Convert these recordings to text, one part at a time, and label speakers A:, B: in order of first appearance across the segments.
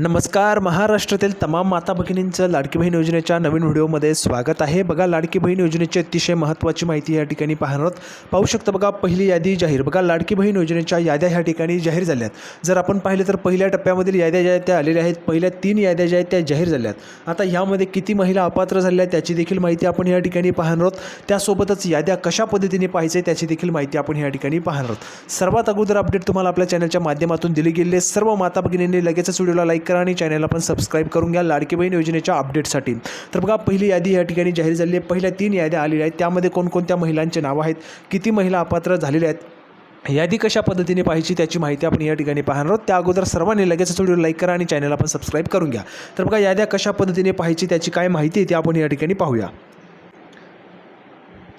A: नमस्कार महाराष्ट्रातील तमाम माता भगिनींचं लाडकी बहीण योजनेच्या नवीन व्हिडिओमध्ये स्वागत आहे. बघा लाडकी बहीण योजनेची अतिशय महत्त्वाची माहिती या ठिकाणी पाहणार आहोत. पाहू शकता बघा पहिली यादी जाहीर. बघा लाडकी बहीण योजनेच्या याद्या ह्या ठिकाणी जाहीर झाल्यात. जर आपण पाहिलं तर पहिल्या टप्प्यामधील याद्या ज्या आहेत त्या आलेल्या आहेत. पहिल्या तीन याद्या ज्या आहेत त्या जाहीर झाल्यात. आता ह्यामध्ये किती महिला अपात्र झाल्या आहेत त्याची देखील माहिती आपण या ठिकाणी पाहणार आहोत. त्यासोबतच याद्या कशा पद्धतीने पाहायचे त्याची देखील माहिती आपण या ठिकाणी पाहणार आहोत. सर्वात अगोदर अपडेट तुम्हाला आपल्या चॅनलच्या माध्यमातून दिली गेली सर्व माता भगिनींनी लगेचच व्हिडिओला लाईक करा आणि चॅनलला पण सबस्क्राईब करून घ्या. लाडकी बहीण योजनेच्या अपडेटसाठी तर बघा पहिली यादी या ठिकाणी जाहीर झाली आहे. पहिल्या तीन याद्या आलेल्या आहेत. त्यामध्ये कोणकोणत्या महिलांचे नावं आहेत? किती महिला अपात्र झालेल्या आहेत? यादी कशा पद्धतीने पाहायची त्याची माहिती आपण या ठिकाणी पाहणार आहोत. त्या अगोदर सर्वांनी लगेच व्हिडिओ लाईक करा आणि चॅनलला पण सबस्क्राईब करून घ्या. तर बघा याद्या कशा पद्धतीने पाहायची त्याची काय माहिती आहे ती आपण या ठिकाणी पाहूया.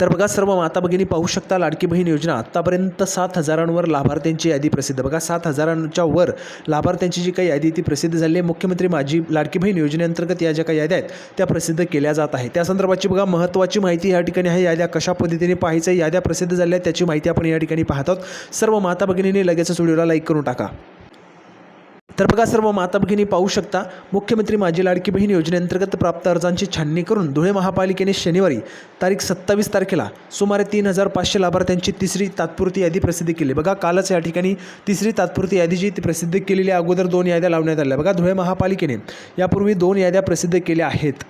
A: तर बघा सर्व माता भगिनी पाहू शकता लाडकी बहीण योजना आत्तापर्यंत सात हजारांवर लाभार्थ्यांची यादी प्रसिद्ध. बघा सात हजारांच्या वर लाभार्थ्यांची जी काही यादी ती प्रसिद्ध झाली आहे. मुख्यमंत्री माझी लाडकी बहीण योजनेअंतर्गत या ज्या काही याद्या आहेत त्या प्रसिद्ध केल्या जात आहे त्या संदर्भाची बघा महत्त्वाची माहिती या ठिकाणी आहे. याद्या कशा पद्धतीने पाहायचं आहे, याद्या प्रसिद्ध झाल्या आहेत त्याची माहिती आपण या ठिकाणी पाहतो आहोत. सर्व माता भगिनींनी लगेचच व्हिडिओला लाईक करून टाका. तर बघा सर्व माता भगिनी पाहू शकता मुख्यमंत्री माझी लाडकी बहीण योजनेअंतर्गत प्राप्त अर्जांची छाननी करून धुळे महापालिकेने शनिवारी तारीख सत्तावीस तारखेला सुमारे तीन हजार पाचशे लाभार्थ्यांची तिसरी तात्पुरती यादी प्रसिद्ध केली. बघा कालच या ठिकाणी तिसरी तात्पुरती यादी जी ती प्रसिद्ध केलेली अगोदर दोन याद्या लावण्यात आल्या. बघा धुळे महापालिकेने यापूर्वी दोन याद्या प्रसिद्ध केल्या आहेत.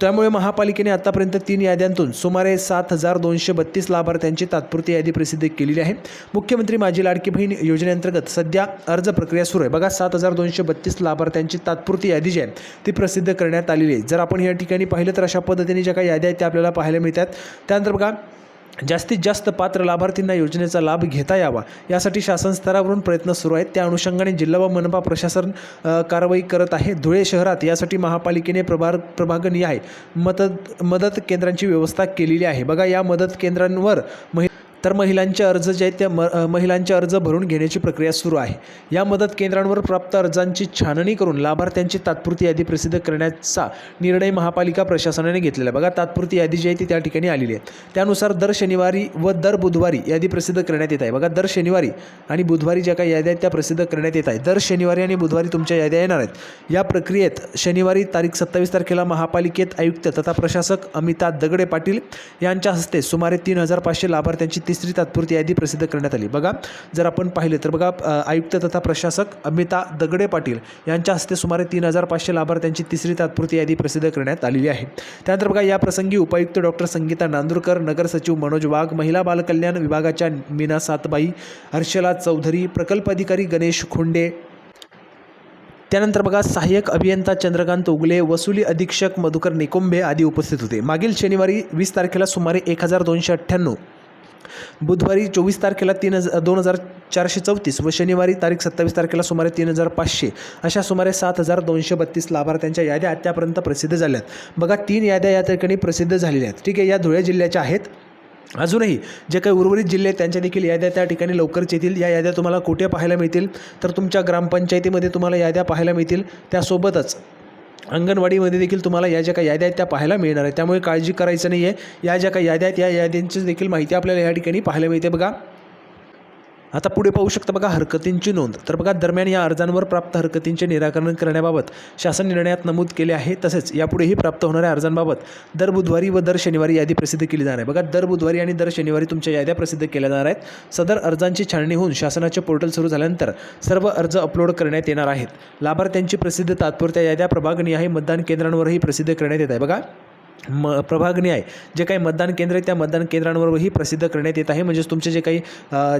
A: त्यामुळे महापालिकेने आतापर्यंत तीन याद्यांतून सुमारे सात हजार दोनशे बत्तीस लाभार्थ्यांची तात्पुरती यादी प्रसिद्ध केलेली आहे. मुख्यमंत्री माझी लाडकी बहीण योजनेअंतर्गत सध्या अर्ज प्रक्रिया सुरू आहे. बघा सात हजार दोनशे बत्तीस लाभार्थ्यांची तात्पुरती यादी जी आहे ती प्रसिद्ध करण्यात आलेली आहे. जर आपण या ठिकाणी पाहिलं तर अशा पद्धतीने ज्या काही याद्या आहेत त्या आपल्याला पाहायला मिळतात. त्यानंतर बघा जास्तीत जास्त पात्र लाभार्थींना योजनेचा लाभ घेता यावा यासाठी शासन स्तरावरून प्रयत्न सुरू आहेत. त्या अनुषंगाने जिल्हा व मनपा प्रशासन कारवाई करत आहे. धुळे शहरात यासाठी महापालिकेने प्रभाग आहे. मदत मदत केंद्रांची व्यवस्था केलेली आहे. बघा या मदत केंद्रांवर महि तर महिलांचे अर्ज जे आहेत त्या म महिलांचे अर्ज भरून घेण्याची प्रक्रिया सुरू आहे. या मदत केंद्रांवर प्राप्त अर्जांची छाननी करून लाभार्थ्यांची तात्पुरती यादी प्रसिद्ध करण्याचा निर्णय महापालिका प्रशासनाने घेतलेला आहे. बघा तात्पुरती यादी जी आहे ती त्या ठिकाणी आलेली आहे. त्यानुसार दर शनिवारी व दर बुधवारी यादी प्रसिद्ध करण्यात येत आहे. बघा दर शनिवारी आणि बुधवारी ज्या काही याद्या आहेत त्या प्रसिद्ध करण्यात येत आहे दर शनिवारी आणि बुधवारी तुमच्या याद्या येणार आहेत. या प्रक्रियेत शनिवारी तारीख सत्तावीस तारखेला महापालिकेत आयुक्त तथा प्रशासक अमिता दगडे पाटील यांच्या हस्ते सुमारे तीन हजार पाचशे लाभार्थ्यांची तिसरी तात्पुरती यादी प्रसिद्ध करण्यात आली. बघा जर आपण पाहिले तर बघा आयुक्त तथा प्रशासक अमिता दगडे पाटील यांच्या हस्ते सुमारे तीन हजार पाचशे लाभार्थ्यांची तिसरी तात्पुरती यादी प्रसिद्ध करण्यात आलेली आहे. त्यानंतर बघा या प्रसंगी उपायुक्त डॉक्टर संगीता नांदुरकर नगर सचिव मनोज वाघ महिला बालकल्याण विभागाच्या मीना सातबाई हर्षला चौधरी प्रकल्प अधिकारी गणेश खोंडे. त्यानंतर बघा सहाय्यक अभियंता चंद्रकांत उगले वसुली अधीक्षक मधुकर निकोंबे आदी उपस्थित होते. मागील शनिवारी वीस तारखेला सुमारे एक हजार दोनशे अठ्ठ्याण्णव बुधवारी चोवीस तारखेला तीन हजार दोन हजार चारशे चौतीस व शनिवारी तारीख सत्तावीस तारखेला सुमारे तीन हजार पाचशे. अशा सुमारे सात हजार दोनशे बत्तीस लाभार्थ्यांच्या याद्या आत्तापर्यंत प्रसिद्ध झाल्या आहेत बघा तीन याद्या या ठिकाणी प्रसिद्ध झालेल्या आहेत. ठीक आहे या धुळे जिल्ह्याच्या आहेत. अजूनही जे काही उर्वरित जिल्हे आहेत त्यांच्या देखील याद्या त्या ठिकाणी लवकरच येतील. या याद्या तुम्हाला कुठे पाहायला मिळतील? तर तुमच्या ग्रामपंचायतीमध्ये तुम्हाला याद्या पाहायला मिळतील. त्यासोबतच अंगणवाडीमध्ये देखील तुम्हाला या ज्या काही याद्या आहेत त्या पाहायला मिळणार आहेत. त्यामुळे काळजी करायचं नाही आहे या ज्या काही याद्या आहेत या याद्यांची देखील माहिती आपल्याला या ठिकाणी पाहायला मिळते. बघा आता पुढे पाहू शकता बघा हरकतींची नोंद. तर बघा दरम्यान या अर्जांवर प्राप्त हरकतींचे निराकरण करण्याबाबत शासन निर्णयात नमूद केले आहे. तसेच यापुढेही प्राप्त होणाऱ्या अर्जांबाबत दर बुधवारी व दर शनिवारी यादी प्रसिद्ध केली जाणार आहे. बघा दर बुधवारी आणि दर शनिवारी तुमच्या याद्या प्रसिद्ध केल्या जाणार आहेत. सदर अर्जांची छाननी होऊन शासनाचे पोर्टल सुरू झाल्यानंतर सर्व अर्ज अपलोड करण्यात येणार आहेत. लाभार्थ्यांची प्रसिद्ध तात्पुरत्या याद्या प्रभागनिहाय मतदान केंद्रांवरही प्रसिद्ध करण्यात येत आहे. बघा म प्रभागणी आहे. जे काही मतदान केंद्र आहे त्या मतदान केंद्रांवरही प्रसिद्ध करण्यात येत आहे. म्हणजेच तुमचे जे काही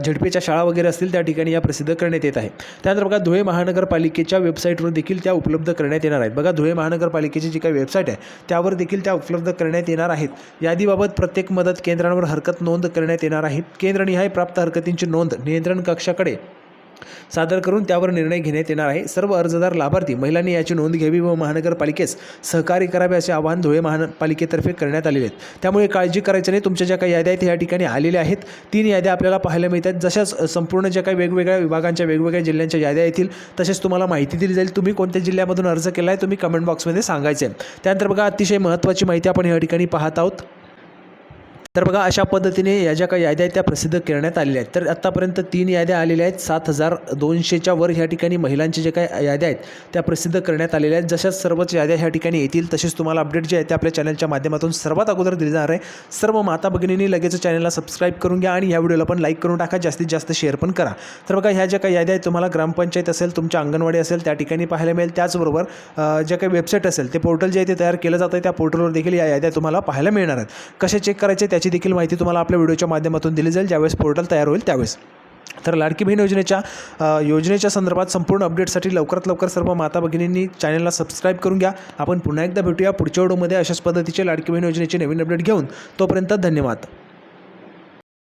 A: झडपेच्या शाळा वगैरे असतील त्या ठिकाणी या प्रसिद्ध करण्यात येत आहे. त्यानंतर बघा धुळे महानगरपालिकेच्या वेबसाईटवर देखील त्या उपलब्ध करण्यात येणार आहेत. बघा धुळे महानगरपालिकेची जी काही वेबसाईट आहे त्यावर देखील त्या उपलब्ध करण्यात येणार आहेत. यादीबाबत प्रत्येक मदत केंद्रांवर हरकत नोंद करण्यात येणार आहे. केंद्रनिहाय प्राप्त हरकतींची नोंद नियंत्रण कक्षाकडे सादर करून त्यावर निर्णय घेण्यात येणार आहे. सर्व अर्जदार लाभार्थी महिलांनी याची नोंद घ्यावी व महानगरपालिकेस सहकार्य करावे असे आवाहन धुळे महानगरपालिकेतर्फे करण्यात आलेले आहेत. त्यामुळे काळजी करायचं नाही. तुमच्या ज्या काही याद्या आहेत या ठिकाणी आलेल्या आहेत. तीन याद्या आपल्याला पाहायला मिळतात. जशाच संपूर्ण ज्या काही वेगवेगळ्या विभागांच्या वेगवेगळ्या जिल्ह्यांच्या याद्या येतील तसेच तुम्हाला माहिती दिली जाईल. तुम्ही कोणत्या जिल्ह्यामधून अर्ज केला आहे तुम्ही कमेंट बॉक्समध्ये सांगायचे. आहे त्यानंतर बघा अतिशय महत्त्वाची माहिती आपण या ठिकाणी पाहत आहोत. तर बघा अशा पद्धतीने या ज्या काही याद्या आहेत त्या प्रसिद्ध करण्यात आलेल्या आहेत. तर आत्तापर्यंत तीन याद्या आलेल्या आहेत. सात हजार दोनशेच्या वर ह्या ठिकाणी महिलांच्या ज्या काही याद्या आहेत त्या प्रसिद्ध करण्यात आलेल्या आहेत. जशाच सर्वच याद्या ह्या ठिकाणी येतील तसेच तुम्हाला अपडेट जे आहे ते आपल्या चॅनलच्या माध्यमातून सर्वात अगोदर दिली जाणार आहे. सर्व माता भगिनींनी लगेच चॅनलला सबस्क्राईब करून घ्या आणि या व्हिडिओला पण लाईक करून टाका. जास्तीत जास्त शेअर पण करा. तर बघा ह्या ज्या काही याद्या आहेत तुम्हाला ग्रामपंचायत असेल तुमच्या अंगणवाडी असेल त्या ठिकाणी पाहायला मिळेल. त्याचबरोबर ज्या काही वेबसाईट असेल ते पोर्टल जे आहे ते तयार केलं जातं आहे त्या पोर्टलवर देखील या याद्या तुम्हाला पाहायला मिळणार आहेत. कसे चेक करायचे त्याची देखील माहिती तुम्हाला आपल्या व्हिडिओच्या माध्यमातून दिली जाईल. ज्यावेळेस पोर्टल तयार होईल त्यावेळेस. तर लाडकी बहीण योजनेच्या योजनेच्या संदर्भात संपूर्ण अपडेटसाठी लवकरात लवकर सर्व माता भगिनींनी चॅनलला सबस्क्राईब करून घ्या. आपण पुन्हा एकदा भेटूया पुढच्या व्हिडिओमध्ये अशाच पद्धतीचे लाडकी बहीण योजनेचे नवीन अपडेट घेऊन. तोपर्यंत धन्यवाद.